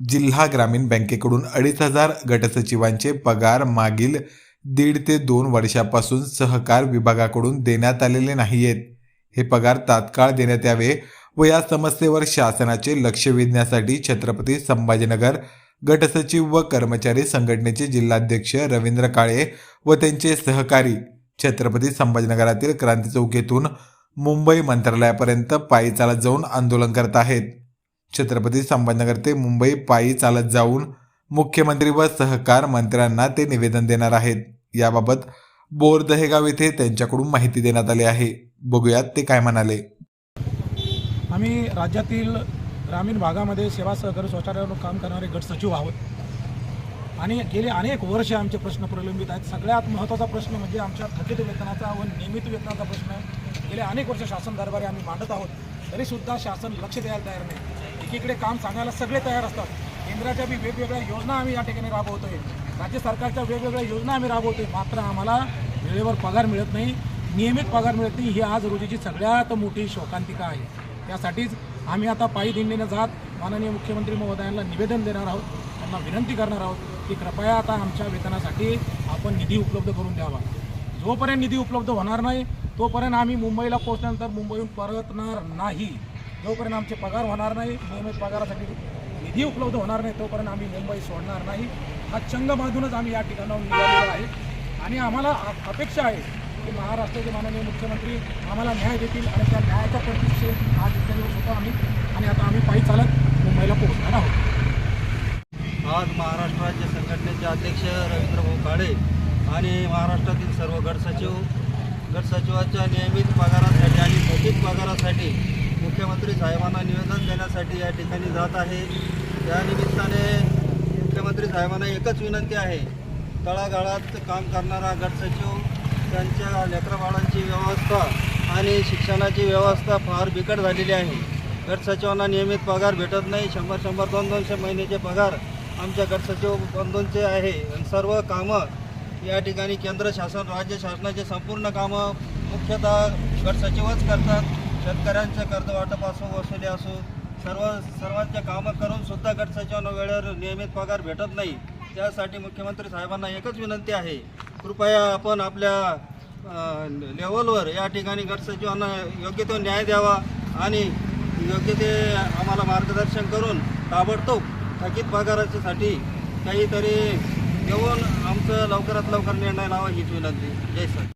जिल्हा ग्रामीण बँकेकडून अडीच हजार गटसचिवांचे पगार मागील दीड ते दोन वर्षापासून सहकार विभागाकडून देण्यात आलेले नाहीयेत. हे पगार तात्काळ देण्यात यावे व या समस्येवर शासनाचे लक्ष वेधण्यासाठी छत्रपती संभाजीनगर गटसचिव व कर्मचारी संघटनेचे जिल्हाध्यक्ष रवींद्र काळे व त्यांचे सहकारी छत्रपती संभाजीनगरातील क्रांती चौकीतून मुंबई मंत्रालयापर्यंत पायी चालत जाऊन आंदोलन करत आहेत. छत्रपती संभाजीनगर ते मुंबई पायी चालत जाऊन मुख्यमंत्री व सहकार मंत्र्यांना ते निवेदन देणार आहेत. याबाबत बोरदहेगाव येथे त्यांच्याकडून माहिती देण्यात आली आहे. बघूयात ते काय म्हणाले. आम्ही राज्यातील ग्रामीण भागामध्ये सेवा सहकारी शौचालयावर काम करणारे गट सचिव आहोत. आणि गेले अनेक वर्ष आमचे प्रश्न प्रलंबित आहेत. सगळ्यात महत्त्वाचा प्रश्न म्हणजे आमच्या थकीत वेतनाचा व नियमित वेतनाचा प्रश्न गेले अनेक वर्ष शासन दरबारी आम्ही मांडत आहोत. तरीसुद्धा शासन लक्ष द्यायला तयार नाही. एकीकडे काम सांगायला सगळे तयार असतात. केंद्राच्या बी वेगवेगळ्या योजना आम्ही या ठिकाणी राबवतोय. राज्य सरकारच्या वेगवेगळ्या योजना आम्ही राबवतोय. मात्र आम्हाला वेळेवर पगार मिळत नाही. नियमित पगार मिळत नाही. ही आज रोजीची सगळ्यात मोठी शोकांतिका आहे. त्यासाठीच आम्ही आता पायी दिंडीनं जात माननीय मुख्यमंत्री महोदयांना निवेदन देणार आहोत. त्यांना विनंती करणार आहोत की कृपया आता आमच्या वेतनासाठी आपण निधी उपलब्ध करून द्यावा. जोपर्यंत निधी उपलब्ध होणार नाही तोपर्यंत आम्ही मुंबईला पोहोचल्यानंतर मुंबईहून परतणार नाही. जोपर्यंत आमचे पगार होणार नाही नियमित पगारासाठी निधी उपलब्ध होणार नाही तोपर्यंत आम्ही मुंबई सोडणार नाही. हा चंग बांधूनच आम्ही या ठिकाणाहून निघालेलो आहे. आणि आम्हाला अपेक्षा आहे की महाराष्ट्राचे माननीय मुख्यमंत्री आम्हाला न्याय देतील आणि त्या न्यायाच्या प्रतीक्षेत आज इतक्या दिवस होतो आम्ही. आणि आता आम्ही पायी चालत मुंबईला पोहोचणार आहोत. आज महाराष्ट्र राज्य संघटनेचे अध्यक्ष रवींद्र भाऊ काळे आणि महाराष्ट्रातील सर्व गटसचिव गटसचिवाच्या नियमित पगारासाठी आणि मोठीत पगारासाठी मुख्यमंत्री साहेबांना निवेदन देण्यासाठी या ठिकाणी जात आहे. त्या निमित्ताने मुख्यमंत्री साहेबांना एकच विनंती आहे. तळागाळात काम करणारा गटसचिव त्यांच्या लेकरबाळांची व्यवस्था आणि शिक्षणाची व्यवस्था फार बिकट झालेली आहे. गटसचिवांना नियमित पगार भेटत नाही. शंभर शंभर दोन दोनशे महिन्याचे पगार आमच्या गटसचिव बंधूंचे आहे. आणि सर्व कामं या ठिकाणी केंद्र शासन राज्य शासनाचे संपूर्ण कामं मुख्यतः गटसचिवच करतात. शेतकऱ्यांच्या कर्जवाटप असो वसुली असो सर्व सर्वांचे कामं करून सुद्धा गटसचिवांना वेळेवर नियमित पगार भेटत नाही. त्यासाठी मुख्यमंत्री साहेबांना एकच विनंती आहे. कृपया आपण आपल्या लेवलवर या ठिकाणी गटसचिवांना योग्य तो न्याय द्यावा आणि योग्य ते आम्हाला मार्गदर्शन करून ताबडतोब थकीत पगाराच्यासाठी काहीतरी देऊन आमचं लवकरात लवकर निर्णय लावा हीच विनंती. जय सर